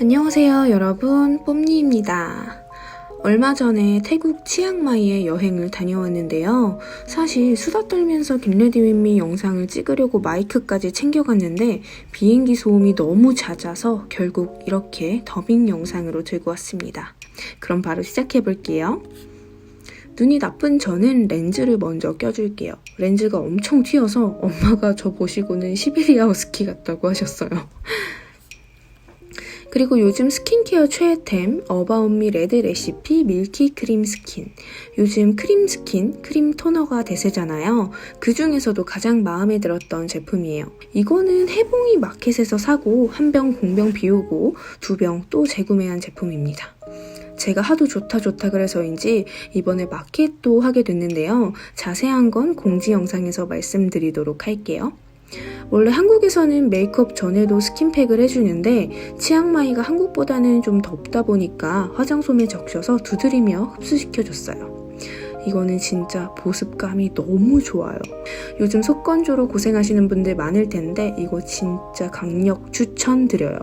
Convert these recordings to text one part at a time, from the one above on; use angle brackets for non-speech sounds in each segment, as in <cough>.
안녕하세요 여러분 뽐니입니다. 얼마 전에 태국 치앙마이에 여행을 다녀왔는데요. 사실 수다 떨면서 김레디 윈미 영상을 찍으려고 마이크까지 챙겨갔는데 비행기 소음이 너무 잦아서 결국 이렇게 더빙 영상으로 들고 왔습니다. 그럼 바로 시작해 볼게요. 눈이 나쁜 저는 렌즈를 먼저 껴줄게요. 렌즈가 엄청 튀어서 엄마가 저 보시고는 시베리아 허스키 같다고 하셨어요. <laughs> 그리고 요즘 스킨케어 최애템 어바웃미 레드 레시피 밀키 크림 스킨. 요즘 크림 스킨, 크림 토너가 대세잖아요. 그 중에서도 가장 마음에 들었던 제품이에요. 이거는 해봉이 마켓에서 사고 한 병 공병 비우고 두 병 또 재구매한 제품입니다. 제가 하도 좋다 좋다 그래서인지 이번에 마켓도 하게 됐는데요. 자세한 건 공지 영상에서 말씀드리도록 할게요. 원래 한국에서는 메이크업 전에도 스킨팩을 해주는데 치앙마이가 한국보다는 좀 덥다 보니까 화장솜에 적셔서 두드리며 흡수시켜줬어요. 이거는 진짜 보습감이 너무 좋아요. 요즘 속건조로 고생하시는 분들 많을 텐데 이거 진짜 강력 추천드려요.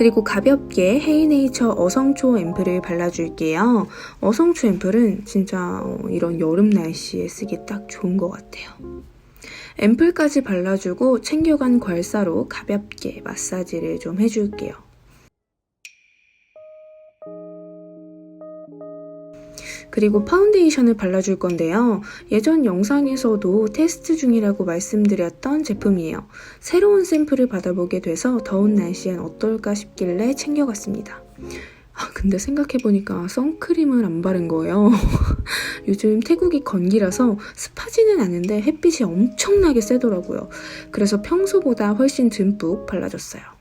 그리고 가볍게 헤이네이처 어성초 앰플을 발라줄게요. 어성초 앰플은 진짜 어, 이런 여름 날씨에 쓰기 딱 좋은 것 같아요. 앰플까지 발라주고 챙겨간 괄사로 가볍게 마사지를 좀 해줄게요. 그리고 파운데이션을 발라줄 건데요. 예전 영상에서도 테스트 중이라고 말씀드렸던 제품이에요. 새로운 샘플을 받아보게 돼서 더운 날씨엔 어떨까 싶길래 챙겨갔습니다. 아, 근데 생각해보니까 선크림을 안 바른 거예요. <laughs> 요즘 태국이 건기라서 습하지는 않은데 햇빛이 엄청나게 세더라고요. 그래서 평소보다 훨씬 듬뿍 발라줬어요.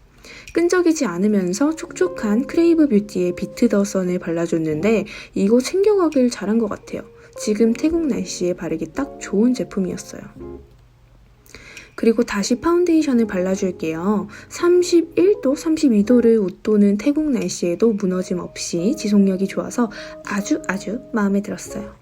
끈적이지 않으면서 촉촉한 크레이브 뷰티의 비트 더 선을 발라줬는데 이거 챙겨가길 잘한 것 같아요. 지금 태국 날씨에 바르기 딱 좋은 제품이었어요. 그리고 다시 파운데이션을 발라줄게요. 31도, 32도를 웃도는 태국 날씨에도 무너짐 없이 지속력이 좋아서 아주 아주 마음에 들었어요.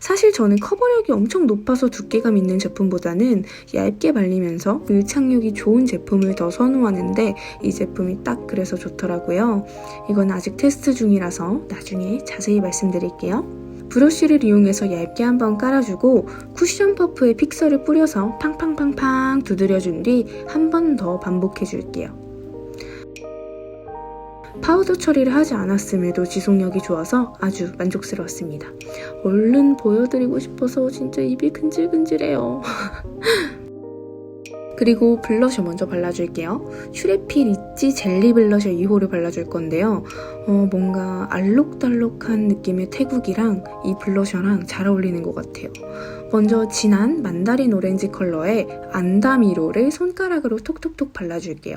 사실 저는 커버력이 엄청 높아서 두께감 있는 제품보다는 얇게 발리면서 밀착력이 좋은 제품을 더 선호하는데 이 제품이 딱 그래서 좋더라고요. 이건 아직 테스트 중이라서 나중에 자세히 말씀드릴게요. 브러쉬를 이용해서 얇게 한번 깔아주고 쿠션 퍼프에 픽서를 뿌려서 팡팡팡팡 두드려준 뒤 한 번 더 반복해줄게요. 파우더 처리를 하지 않았음에도 지속력이 좋아서 아주 만족스러웠습니다. 얼른 보여드리고 싶어서 진짜 입이 근질근질해요. <laughs> 그리고 블러셔 먼저 발라줄게요. 슈레피 리치 젤리 블러셔 2호를 발라줄 건데요. 어, 뭔가 알록달록한 느낌의 태국이랑 이 블러셔랑 잘 어울리는 것 같아요. 먼저 진한 만다린 오렌지 컬러의 안다미로를 손가락으로 톡톡톡 발라줄게요.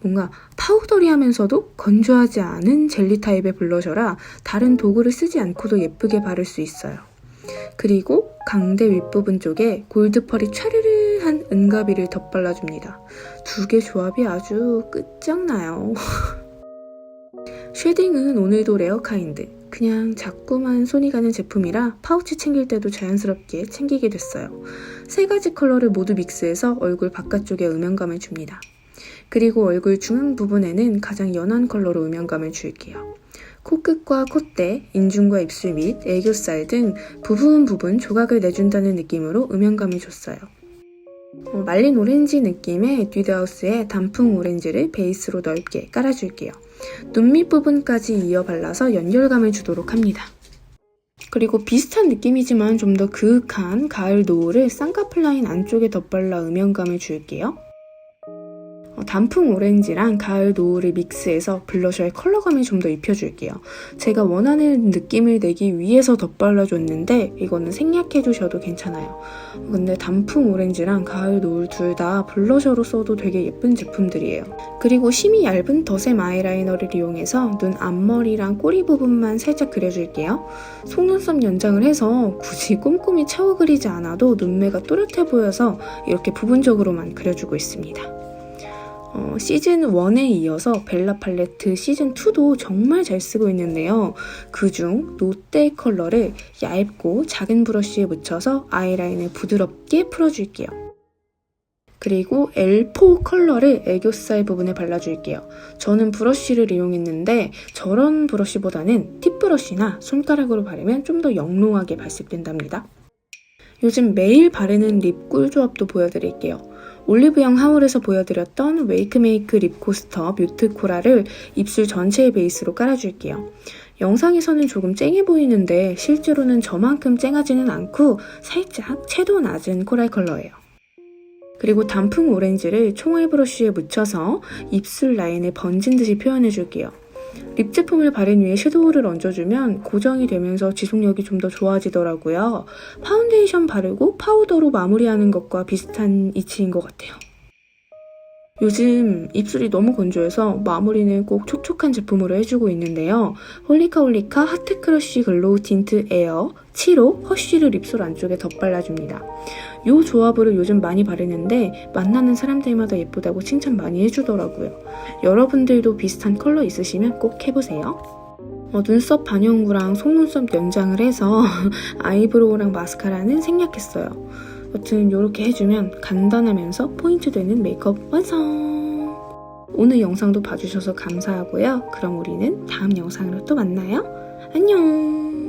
뭔가 파우더리하면서도 건조하지 않은 젤리 타입의 블러셔라 다른 도구를 쓰지 않고도 예쁘게 바를 수 있어요. 그리고 강대 윗부분 쪽에 골드펄이 차르르 한 은가비를 덧발라줍니다. 두 개 조합이 아주 끝장나요. <laughs> 쉐딩은 오늘도 레어카인드. 그냥 자꾸만 손이 가는 제품이라 파우치 챙길 때도 자연스럽게 챙기게 됐어요. 세 가지 컬러를 모두 믹스해서 얼굴 바깥쪽에 음영감을 줍니다. 그리고 얼굴 중앙 부분에는 가장 연한 컬러로 음영감을 줄게요. 코끝과 콧대, 인중과 입술 및 애교살 등 부분 부분 조각을 내준다는 느낌으로 음영감을 줬어요. 어, 말린 오렌지 느낌의 듀드하우스의 단풍 오렌지를 베이스로 넓게 깔아줄게요. 눈밑 부분까지 이어 발라서 연결감을 주도록 합니다. 그리고 비슷한 느낌이지만 좀 더 그윽한 가을 노을을 쌍꺼풀 라인 안쪽에 덧발라 음영감을 줄게요. 어, 단풍 오렌지랑 가을 노을을 믹스해서 블러셔의 컬러감을 좀더 입혀줄게요. 제가 원하는 느낌을 내기 위해서 덧발라줬는데 이거는 생략해주셔도 괜찮아요. 근데 단풍 오렌지랑 가을 노을 둘 다 블러셔로 써도 되게 예쁜 제품들이에요. 그리고 심이 얇은 덧셈 아이라이너를 이용해서 눈 앞머리랑 꼬리 부분만 살짝 그려줄게요. 속눈썹 연장을 해서 굳이 꼼꼼히 차워 그리지 않아도 눈매가 또렷해 보여서 이렇게 부분적으로만 그려주고 있습니다. 어, 시즌 1에 이어서 벨라 팔레트 시즌 2도 정말 잘 쓰고 있는데요. 그중 노떼 컬러를 얇고 작은 브러쉬에 묻혀서 아이라인을 부드럽게 풀어줄게요. 그리고 L4 컬러를 애교살 부분에 발라줄게요. 저는 브러쉬를 이용했는데 저런 브러쉬보다는 팁 브러쉬나 손가락으로 바르면 좀 더 영롱하게 발색된답니다. 요즘 매일 바르는 립 꿀 조합도 보여드릴게요. 올리브영 하울에서 보여드렸던 웨이크메이크 립 코스터 뮤트 코라를 입술 전체의 베이스로 깔아줄게요. 영상에서는 조금 쨍해 보이는데 실제로는 저만큼 쨍하지는 않고 살짝 채도 낮은 코랄 컬러예요. 그리고 단풍 오렌지를 총알 브러쉬에 묻혀서 입술 라인에 번진 듯이 표현해줄게요. 립 제품을 바른 위에 섀도우를 얹어주면 고정이 되면서 지속력이 좀 더 좋아지더라고요. 파운데이션 바르고 파우더로 마무리하는 것과 비슷한 이치인 것 같아요. 요즘 입술이 너무 건조해서 마무리는 꼭 촉촉한 제품으로 해주고 있는데요. 홀리카 홀리카 하트 크러쉬 글로우 틴트 에어 7호 허쉬를 입술 안쪽에 덧발라줍니다. 이 조합으로 요즘 많이 바르는데 만나는 사람들마다 예쁘다고 칭찬 많이 해주더라고요. 여러분들도 비슷한 컬러 있으시면 꼭 해보세요. 어, 눈썹 반영구랑 속눈썹 연장을 해서 <laughs> 아이브로우랑 마스카라는 생략했어요. 여튼 이렇게 해주면 간단하면서 포인트 되는 메이크업 완성! 오늘 영상도 봐주셔서 감사하고요. 그럼 우리는 다음 영상으로 또 만나요. 안녕!